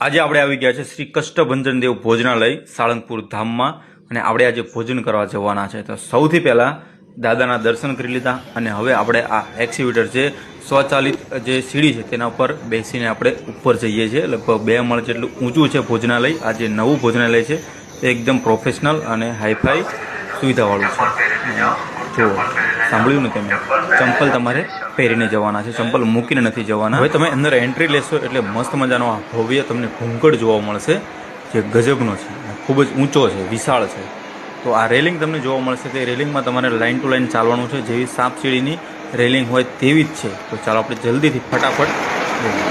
આજે આપણે આવી ગયા છે શ્રી કષ્ટભંજન દેવ ભોજનાલય, સાળંગપુર ધામમાં. અને આપણે આજે ભોજન કરવા જવાના છે. તો સૌથી પહેલા દાદાના દર્શન કરી લીધા અને હવે આપણે આ એક્સિવેટર છે, સ્વચાલિત જે સીડી છે, તેના ઉપર બેસીને આપણે ઉપર જઈએ છીએ. લગભગ બે મળ જેટલું ઊંચું છે ભોજનાલય. આ જે નવું ભોજનાલય છે. તે એકદમ પ્રોફેશનલ અને હાઈફાઈ સુવિધાવાળું છે. જુઓ સાંભળ્યું ને તમે? ચંપલ તમારે પહેરીને જવાના છે. ચંપલ મૂકીને નથી જવાના. હવે તમે અંદર એન્ટ્રી લેશો એટલે મસ્ત મજાનો આ ભવ્ય તમને ઘૂંઘટ જોવા મળશે, જે ગજબનો છે. ખૂબ જ ઊંચો છે, વિશાળ છે. તો આ રેલિંગ તમને જોવા મળશે. તે રેલિંગમાં તમારે લાઇન ટુ લાઇન ચાલવાનું છે. જેવી સાપ સીડીની રેલિંગ હોય તેવી જ છે. તો ચાલો આપણે જલ્દીથી ફટાફટ જઈએ.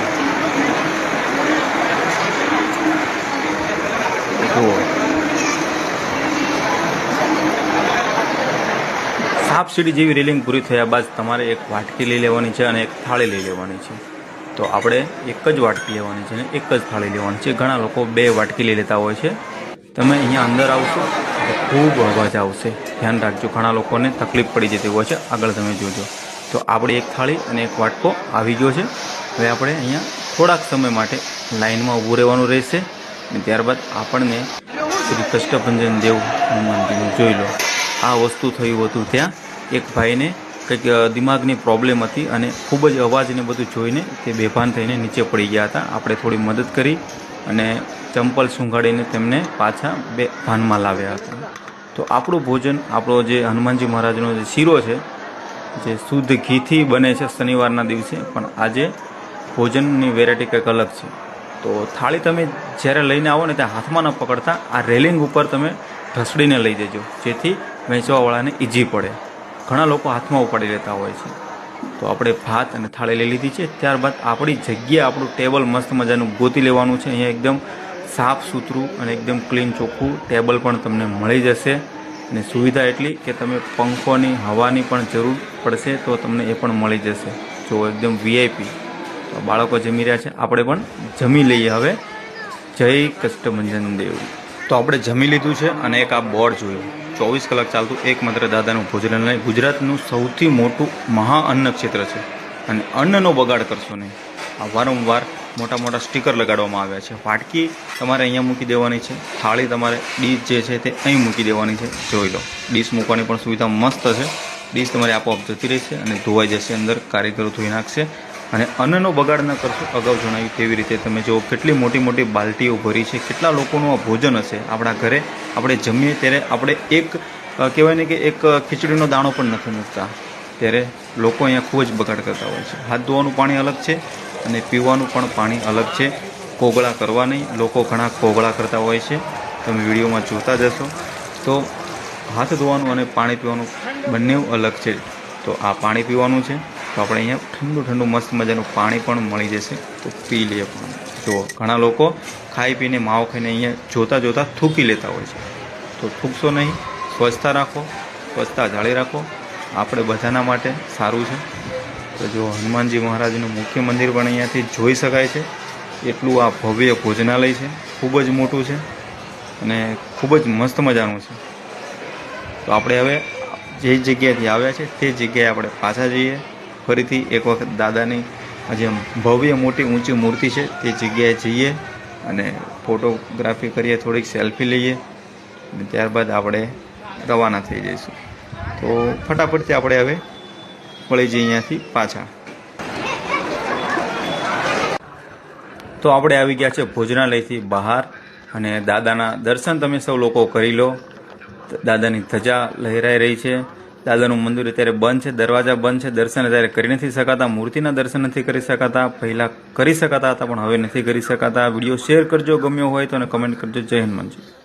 જુઓ સાપ સીડી જેવી રેલિંગ પૂરી થયા બાદ તમારે એક વાટકી લઈ લેવાની છે અને એક થાળી લઈ લેવાની છે. તો આપણે એક જ વાટકી લેવાની છે અને એક જ થાળી લેવાની છે. ઘણા લોકો બે વાટકી લઈ લેતા હોય છે. તમે અહીંયા અંદર આવશો, તો ખૂબ અવાજ આવશે. ધ્યાન રાખજો, ઘણા લોકોને તકલીફ પડી જતી હોય છે. આગળ તમે જોજો. તો આપણી એક થાળી અને એક વાટકો આવી ગયો છે. હવે આપણે અહીંયા થોડાક સમય માટે લાઇનમાં ઊભું રહેવાનું રહેશે અને ત્યારબાદ આપણને શ્રી કષ્ટભંજન દેવ હનુમાનજીનું જોઈ લો. આ વસ્તુ થયું હતું ત્યાં. એક ભાઈને કંઈક દિમાગની પ્રોબ્લેમ હતી અને ખૂબ જ અવાજને બધું જોઈને તે બેભાન થઈને નીચે પડી ગયા હતા. આપણે થોડી મદદ કરી અને ચંપલ સૂંઘાડીને તેમને પાછા બે ભાનમાં લાવ્યા હતા. તો આપણું ભોજન, આપણો જે હનુમાનજી મહારાજનો જે શીરો છે, જે શુદ્ધ ઘીથી બને છે શનિવારના દિવસે, પણ આજે ભોજનની વેરાયટી કંઈક અલગ છે. તો થાળી તમે જ્યારે લઈને આવો ને ત્યાં હાથમાં ન પકડતા આ રેલિંગ ઉપર તમે ઢસડીને લઈ જજો, જેથી વેચવાવાળાને ઇઝી પડે. ઘણા લોકો હાથમાં ઉપાડી લેતા હોય છે. તો આપણે ભાત અને થાળી લઈ લીધી છે. ત્યારબાદ આપણી જગ્યા, આપણું ટેબલ મસ્ત મજાનું ગોતી લેવાનું છે. અહીંયા એકદમ સાફ સુથરું અને એકદમ ક્લીન ચોખ્ખું ટેબલ પણ તમને મળી જશે. અને સુવિધા એટલી કે તમે પંખોની, હવાની પણ જરૂર પડશે તો તમને એ પણ મળી જશે. જો એકદમ વીઆઈપી તો બાળકો જમી રહ્યા છે. આપણે પણ જમી લઈએ હવે. જય કષ્ટભંજન દેવ. તો આપણે જમી લીધું છે અને એક આ બોર્ડ જોયું. ચોવીસ કલાક ચાલતું એકમાત્ર દાદાનું ભોજનાલય ગુજરાતનું સૌથી મોટું મહાઅન્ન ક્ષેત્ર છે. અને અન્નનો બગાડ કરશો નહીં. આ વારંવાર મોટા મોટા સ્ટીકર લગાડવામાં આવ્યા છે. વાટકી તમારે અહીંયા મૂકી દેવાની છે. થાળી તમારે ડીશ જે છે તે અહીં મૂકી દેવાની છે. જોઈ લો. ડીશ મૂકવાની પણ સુવિધા મસ્ત છે. ડીશ તમારી આપોઆપ જતી રહેશે અને ધોવાઈ જશે અંદર, કારીગરો ધોઈ નાખશે. અને અન્નનો બગાડ ન કરશો. અગાઉ જણાવ્યું તેવી રીતે તમે જુઓ કેટલી મોટી મોટી બાલટીઓ ભરી છે, કેટલા લોકોનું આ ભોજન હશે. આપણા ઘરે આપણે જમીએ ત્યારે આપણે એક કહેવાય ને કે એક ખીચડીનો દાણો પણ નથી મૂકતા. ત્યારે લોકો અહીંયા ખૂબ જ બગાડ કરતા હોય છે. હાથ ધોવાનું પાણી અલગ છે અને પીવાનું પણ પાણી અલગ છે. કોગળા કરવા નહીં, લોકો ઘણા કોગળા કરતા હોય છે. તમે વિડીયોમાં જોતા જશો તો હાથ ધોવાનું અને પાણી પીવાનું બંને અલગ છે. તો આ પાણી પીવાનું છે. તો આપણે અહીંયા ઠંડુ ઠંડુ મસ્ત મજાનું પાણી પણ મળી જશે. તો પી લઈએ પણ. જુઓ, ઘણા લોકો ખાઈ પીને માવો ખાઈને અહીંયા જોતા જોતા થૂકી લેતા હોય છે. તો થૂકશો નહીં. સ્વચ્છતા રાખો, સ્વચ્છતા જાળવી રાખો. આપણે બધાના માટે સારું છે. તો જો હનુમાનજી મહારાજનું મુખ્ય મંદિર પણ અહીંયાથી જોઈ શકાય છે. એટલું આ ભવ્ય ભોજનાલય છે. ખૂબ જ મોટું છે અને ખૂબ જ મસ્ત મજાનું છે. તો આપણે હવે જે જગ્યાએથી આવ્યા છે તે જગ્યાએ આપણે પાછા જઈએ. ફરીથી એક વખત દાદાની જે ભવ્ય મોટી ઊંચી મૂર્તિ છે, તે જગ્યાએ જઈએ અને ફોટોગ્રાફી કરીએ, થોડીક સેલ્ફી લઈએ અને ત્યારબાદ આપણે રવાના થઈ જઈશું. તો ફટાફટથી આપણે હવે વળી જઈએ અહીંયાથી પાછા. તો આપણે આવી ગયા છે ભોજનાલયથી બહાર અને દાદાના દર્શન તમે સૌ લોકો કરી લો. દાદાની ધજા લહેરાઈ રહી છે. દાદાનું મંદિર અત્યારે બંધ છે, દરવાજા બંધ છે, દર્શન અત્યારે કરી નથી શકાતા, મૂર્તિના દર્શન નથી કરી શકાતા, પહેલાં કરી શકાતા હતા પણ હવે નથી કરી શકાતા. વીડિયો શેર કરજો, ગમ્યો હોય તો અને કમેન્ટ કરજો. જય હનુમાનજી.